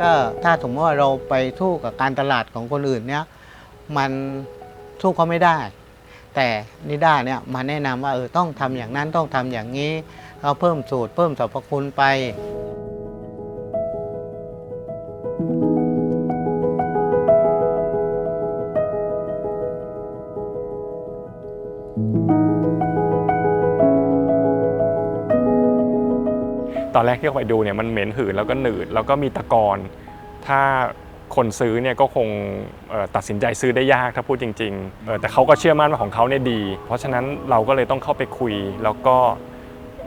ก็ถ้าสมมติว่าเราไปสู้กับการตลาดของคนอื่นเนี่ยมันสู้เขาไม่ได้ แต่นิด้าเนี่ยมาแนะนำว่าเออต้องทำอย่างนั้นต้องทำอย่างนี้เราเพิ่มสูตรเพิ่มสรรพคุณไปต อนแรกที่เข้าไปดูเนี่ยมันเหม็นหืนแล้วก็หนืดแล้วก็มีตะกอนถ้าคนซื้อเนี่ยก็คงตัดสินใจซื้อได้ยากถ้าพูดจริงๆแต่เขาก็เชื่อมั่นว่าของเขาเนี่ยดี เพราะฉะนั้นเราก็เลยต้องเข้าไปคุย แล้วก็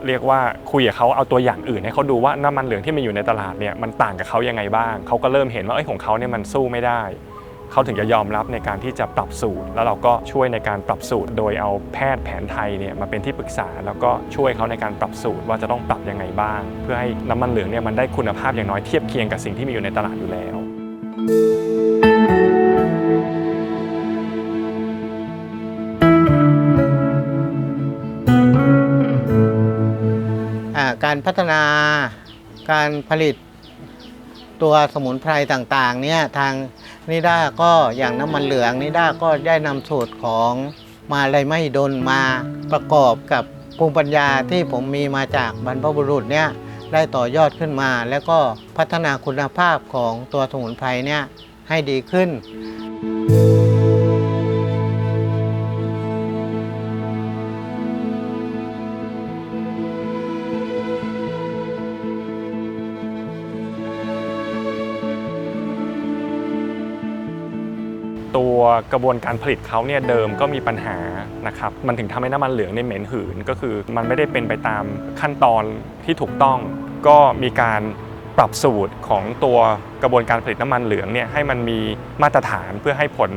เรียกว่าคุยกับเขาเอาตัวอย่างอื่นให้เขาดูว่าน้ำมันเหลืองที่มันอยู่ในตลาดเนี่ยมันต่างกับเขายังไงบ้างเขาก็เริ่มเห็นว่าไอ้ของเขาเนี่ยมันสู้ไม่ได้ เขาถึงจะยอมรับในการที่จะปรับสูตร แล้วเราก็ช่วยในการปรับสูตร โดยเอาแพทย์แผนไทยเนี่ยมาเป็นที่ปรึกษา แล้วก็ช่วยเขาในการปรับสูตรว่าจะต้องปรับยังไงบ้าง เพื่อให้น้ำมันเหลืองเนี่ยมันได้คุณภาพอย่างน้อยเทียบเคียงกับสิ่งที่มีอยู่ในตลาดอยู่แล้วการพัฒนาการผลิต ตัวสมุนไพรต่างๆเนี่ยทางนิด้าก็อย่างน้ำมันเหลืองนิด้าก็ได้นำสูตรของมาลายไม่ดนมาประกอบกับภูมิปัญญาที่ผมมีมาจากบรรพบุรุษเนี่ยได้ต่อยอดขึ้นมา แล้วก็พัฒนาคุณภาพของตัวสมุนไพรเนี่ยให้ดีขึ้น ตัวกระบวนการผลิตเขาเนี่ยเดิมก็มีปัญหานะครับมันถึงทำให้น้ำมันเหลืองเนี่ยเหม็นหืน ก็คือมันไม่ได้เป็นไปตามขั้นตอนที่ถูกต้อง ก็มีการปรับสูตรของตัวกระบวนการผลิตน้ำมันเหลืองเนี่ยให้มันมีมาตรฐานเพื่อให้ผล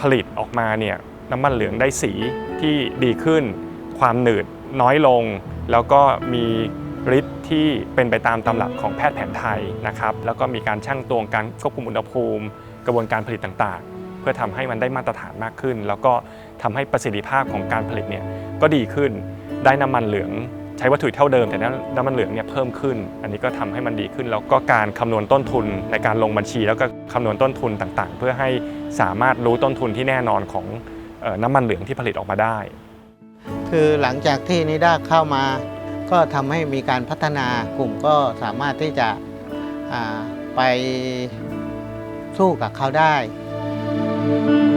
ผลิตออกมาเนี่ยน้ำมันเหลืองได้สีที่ดีขึ้น ความหนืดน้อยลง แล้วก็มีฤทธิ์ที่เป็นไปตามตำรับของแพทย์แผนไทยนะครับ แล้วก็มีการชั่งตวงการควบคุมอุณหภูมิ กระบวนการผลิตต่างๆ เพื่อทำให้มันได้มาตรฐานมากขึ้น แล้วก็ทำให้ประสิทธิภาพของการผลิตเนี่ยก็ดีขึ้น ได้น้ำมันเหลืองใช้วัตถุดิบเท่าเดิม แต่น้ำมันเหลืองเนี่ยเพิ่มขึ้น อันนี้ก็ทำให้มันดีขึ้น แล้วก็การคำนวณต้นทุนในการลงบัญชี แล้วก็คำนวณต้นทุนต่างๆ เพื่อให้สามารถรู้ต้นทุนที่แน่นอนของน้ำมันเหลืองที่ผลิตออกมาได้ คือหลังจากที่นิด้าเข้ามา ก็ทำให้มีการพัฒนากลุ่มก็สามารถที่จะไปสู้กับเขาได้ Thank you.